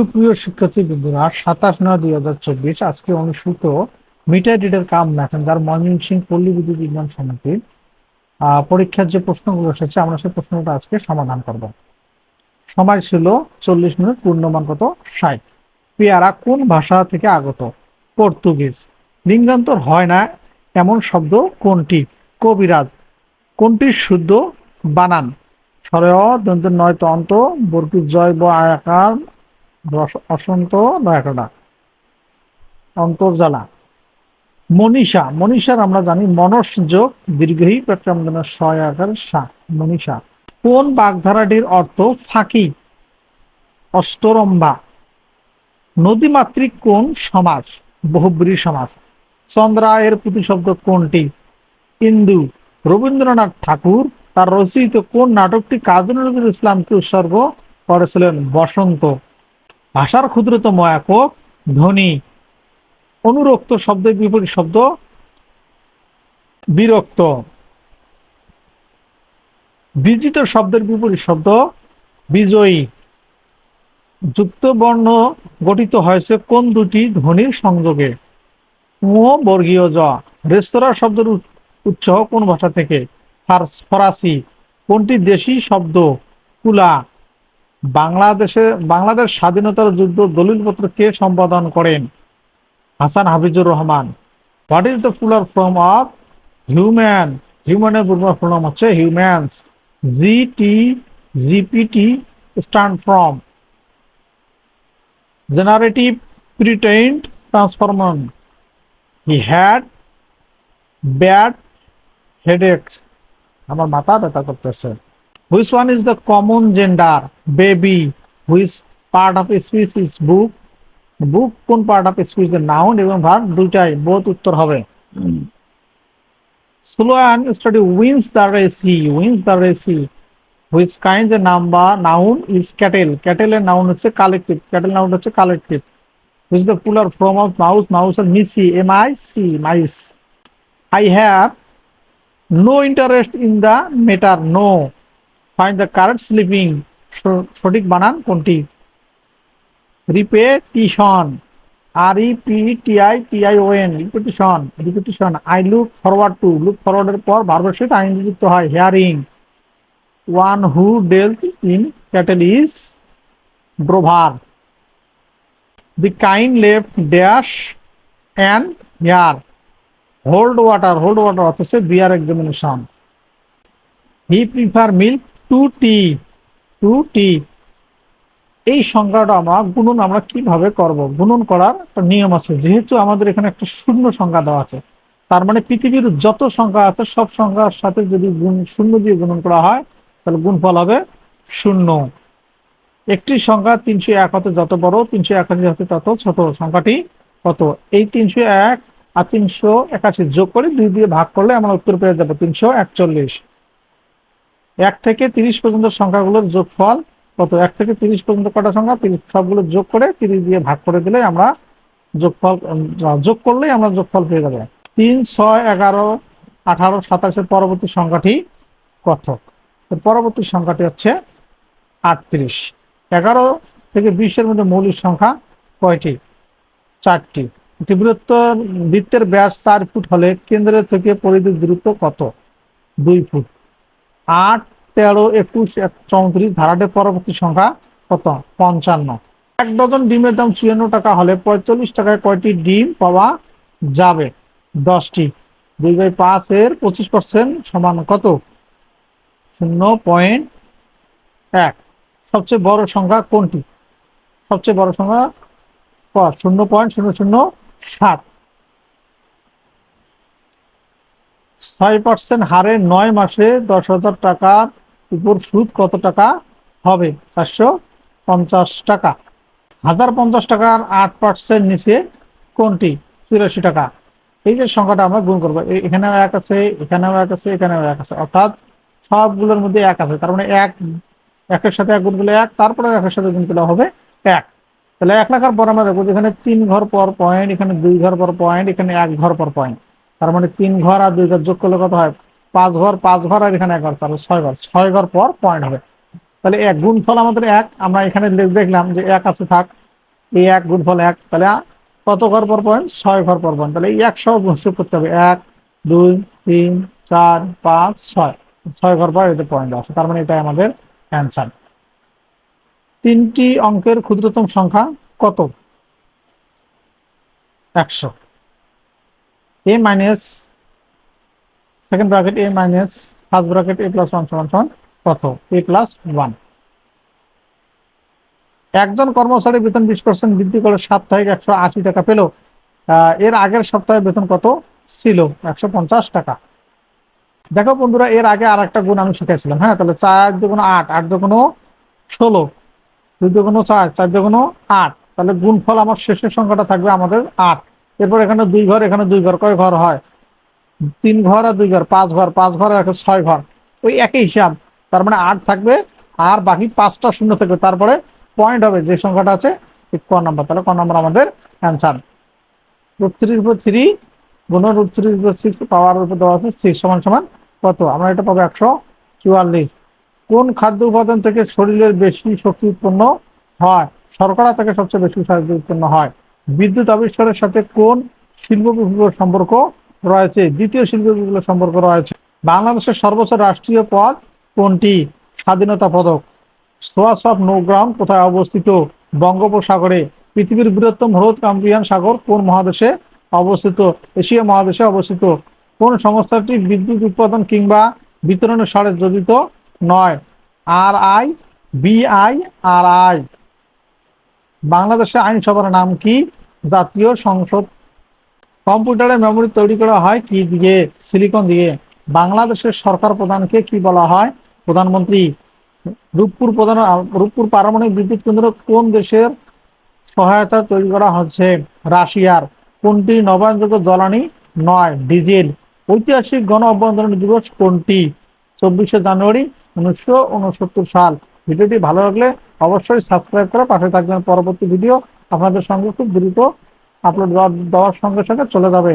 সুপ্রিয় শিক্ষার্থী বন্ধুরা, সাতাশ নয় দুই হাজার চব্বিশ আজকে অনুষ্ঠিত মিটার রিডের কাম ম্যাথন যার ময়মনসিং পল্লী বিদ্যুৎ বিজ্ঞান সমিতির পরীক্ষার যে প্রশ্নগুলো এসেছে, আমরা সেই প্রশ্নটা আজকে সমাধান করব। সময় ছিল চল্লিশ মিনিট, পূর্ণমান কত? ষাট। পেয়ারা কোন ভাষা থেকে আগত? পর্তুগিজ। লিঙ্গান্তর হয় না এমন শব্দ কোনটি? কবিরাজ। কোনটির শুদ্ধ? বানান। সরয় দন্ত নয় তন্ত বর্গীর জয় ব আয়াকার রস- অসন্ত নয়াকড়া অন্তর্জালা মনীষা, মনীষার আমরা জানি মনস যোগ দীর্ঘই পেট্রামদন ছয় আকার সা মনীষা, কোন বাগধারাটির অর্থ ফাঁকি? অষ্টরম্ভা। নদীমাতৃক কোন সমাস? বহুব্রী সমাস। চন্দ্রায়ের প্রতিশব্দ কোনটি? ইন্দু। রবীন্দ্রনাথ ঠাকুর তার রচিত কোন নাটকটি কাজী নজরুল ইসলামকে উৎসর্গ করেছিলেন? বসন্ত। ভাষার ক্ষুদ্রতম একক ধ্বনি, অনুরক্ত শব্দের বিপরীত শব্দ, বিরক্ত। বিজিত শব্দের বিপরীত শব্দ, বিজয়ী। যুক্ত বর্ণ গঠিত হয়েছে কোন দুটি ধ্বনির সংযোগে? ও বর্গীয় জ। রেস্তোরাঁ শব্দের উৎ- উৎস কোন ভাষা থেকে? ফরাসি। কোনটি দেশি শব্দ? কুলা। বাংলাদেশে, বাংলাদেশ স্বাধীনতার যুদ্ধ দলিলপত্র কে সম্পাদন করেন? Hasan Hafizur Rahman. What is the fuller form of human হিউম্যানের পূর্ব ফর্ম হচ্ছে humans G T GPT stand from generative pretrained transformer he had bad headaches আমার মাথা ব্যথা করতেছে। Which one is the common gender baby which part of speech is book book কোন part of speech noun এবং verb দুইটাই বোধ উত্তর হবে। Slow and study wins the race wins the race which kind a number noun is cattle ক্যাটেলের noun হচ্ছে collective cattle noun হচ্ছে collective which the fuller form of mouse mouse are mice M I C mice I have no interest in the matter no find the correct sleeping সঠিক বানান কোনটি? Repetition R E P T I T I O N repetition repetition I look forward to look ফরওয়ার্ডের পর ভার্বের সহিত আইন যুক্ত হয় hearing one who dealt in cattle is drover the kind left dash and hair hold water hold water অথচ bear examination he prefer milk to tea to tea এই সংখ্যাটা আমরা গুণন আমরা কীভাবে করব? গুণন করার একটা নিয়ম আছে। যেহেতু আমাদের এখানে একটা শূন্য সংখ্যা দেওয়া আছে, তার মানে পৃথিবীর যত সংখ্যা আছে, সব সংখ্যার সাথে যদি গুণ শূন্য দিয়ে গুণন করা হয়, তাহলে গুণফল হবে শূন্য। একটি সংখ্যা তিনশো এক হতে যত বড়, তিনশো একাশি হতে তত ছোট। সংখ্যাটি কত? এই তিনশো এক আর তিনশো একাশি যোগ করে দুই দিয়ে ভাগ করলে আমরা উত্তর পেয়ে যাব তিনশো একচল্লিশ। এক থেকে তিরিশ পর্যন্ত সংখ্যাগুলোর যোগফল কত? এক থেকে তিরিশ পর্যন্ত কটা সংখ্যা? তিরিশ, সবগুলো যোগ করে তিরিশ দিয়ে ভাগ করে দিলে আমরা যোগফল যোগ করলেই আমরা যোগফল পেয়ে যাব। তিন, ছয়, এগারো, আঠারো, সাতাশের পরবর্তী সংখ্যাটি এর পরবর্তী সংখ্যাটি হচ্ছে আটত্রিশ। এগারো থেকে বিশের মধ্যে মৌলিক সংখ্যা কয়টি? চারটি। একটি বৃত্তর বৃত্তের ব্যাস চার ফুট হলে কেন্দ্র থেকে পরিধির দূরত্ব কত? দুই ফুট। আট, তেরো, একুশ, এক, চৌত্রিশ ধারাটের পরবর্তী সংখ্যা কত? পঞ্চান্ন। এক ডজন ডিমের দাম চুয়ান্ন টাকা হলে পঁয়তাল্লিশ টাকায় কয়টি ডিম পাওয়া যাবে? দশটি। দুই বাই পাঁচ এর পঁচিশ পার্সেন্ট সমান কত? শূন্য পয়েন্ট এক। সবচেয়ে বড় সংখ্যা কোনটি? সবচেয়ে বড় সংখ্যা শূন্য পয়েন্ট শূন্য শূন্য সাত। ছয় পার্সেন্ট হারে নয় মাসে দশ হাজার টাকার উপর সুদ কত টাকা হবে? চারশো পঞ্চাশ টাকা। হাজার পঞ্চাশ টাকার আট পার্সেন্ট নিচে কোনটি? চুরাশি টাকা। এই যে সংখ্যাটা আমরা গুণ করব। এখানেও এক আছে, এখানেও এক আছে, এখানেও এক আছে। অর্থাৎ সবগুলোর মধ্যে এক আছে। তার মানে এক, একের সাথে এক গুণ করলে এক, তারপরে একের সাথে গুণ করলে হবে এক। তাহলে এক লেখার পর আমরা দেখব যেখানে তিন ঘর পর পয়েন্ট এখানে দুই ঘর পর পয়েন্ট এখানে এক ঘর পর পয়েন্ট তার মানে তিন ঘর আর দুই ঘর যোগ করলে কত হয়? পাঁচ ঘর পাঁচ ঘর আর এখানে এক ঘর, তাহলে ছয় ঘর। ছয় ঘর পর পয়েন্ট হবে। তাহলে এক গুণফল আমাদের এক। আমরা এখানে দেখলাম যে এক আছে থাক। এই এক গুণফল এক। তাহলে কত ঘর পর পয়েন্ট ছয় ঘর পর পয়েন্ট তাহলে এই একশো গুণযোগ করতে হবে। এক, দুই, তিন, চার, পাঁচ, ছয়। ছয় ঘর পর এতে পয়েন্ট আসে তার মানে এটাই আমাদের অ্যান্সার তিনটি অঙ্কের ক্ষুদ্রতম সংখ্যা কত? একশো। A minus second bracket A minus first bracket A plus one সমান সমান, কত? এ প্লাস ওয়ান একজন কর্মচারী বেতন বিশ পার্সেন্ট বৃদ্ধি করে সাপ্তাহিক একশো আশি টাকা পেল। এর আগের সপ্তাহে বেতন কত? ছিল একশো পঞ্চাশ টাকা। দেখো বন্ধুরা, এর আগে আর একটা গুণ আমি শিখেছিলাম। হ্যাঁ তাহলে চার দুগুণ আট আট দুগুণ ষোলো, দুই দুগুণ চার চার দুগুণ আট। তাহলে গুণফল আমার শেষের সংখ্যাটা থাকবে আমাদের আট। এরপর এখানে দুই ঘর, এখানে দুই ঘর। কয় ঘর হয়? তিন ঘর আর দুই ঘর, পাঁচ ঘর। পাঁচ ঘর আর ছয় ঘর। ওই একই হিসাব। তার মানে আট থাকবে আর বাকি পাঁচটা শূন্য থাকবে। তারপরে পয়েন্ট হবে। যে সংখ্যাটা আছে ক নাম্বার। তাহলে ক নাম্বার আমাদের অ্যান্সার রুট থ্রির উপর থ্রি গুণ রুট থ্রির উপর সিক্স পাওয়ার উপর দেওয়া আছে সিক্স সমান সমান কত? আমরা এটা পাবো একশো চুয়াল্লিশ। কোন খাদ্য উপাদান থেকে শরীরের বেশি শক্তি উৎপন্ন হয়? শর্করা থেকে সবচেয়ে বেশি শক্তি উৎপন্ন হয়। বিদ্যুৎ আবিষ্কারের সাথে কোন শিল্প বিপ্লবের সম্পর্ক রয়েছে? দ্বিতীয় শিল্প বিপ্লবের সম্পর্ক রয়েছে। বাংলাদেশের সর্বোচ্চ রাষ্ট্রীয় পদ কোনটি? স্বাধীনতা পদক। সোয়াস অফ নৌগ্রাউন্ড কোথায় অবস্থিত? বঙ্গোপসাগরে। পৃথিবীর বৃহত্তম হ্রদ কাম্পিয়ান সাগর কোন মহাদেশে অবস্থিত? এশিয়া মহাদেশে অবস্থিত। কোন সংস্থাটি বিদ্যুৎ উৎপাদন কিংবা বিতরণের সাথে জড়িত নয়? R I? BI R I? বাংলাদেশের আইনসভার নাম কি? জাতীয় সংসদ। কম্পিউটারে মেমোরি তৈরি করা হয় কি দিয়ে? সিলিকন দিয়ে। বাংলাদেশের সরকার প্রধানকে কি বলা হয়? প্রধানমন্ত্রী, রূপপুর প্রধান, রূপপুর পারমাণবিক বিদ্যুৎ কেন্দ্র কোন দেশের সহায়তা তৈরি করা হচ্ছে? রাশিয়ার। কোনটি নবায়নযোগ্য জ্বালানি? নয়, ডিজেল। ঐতিহাসিক গণ অভ্যন্তরণ দিবস কোনটি? চব্বিশে জানুয়ারি উনিশশো উনসত্তর সাল। ভিডিওটি ভালো লাগলে অবশ্যই সাবস্ক্রাইব করে পাশে থাকবেন। পরবর্তী ভিডিও আপনাদের সঙ্গে খুব দ্রুত আপলোড দেওয়ার সঙ্গে সঙ্গে চলে যাবে।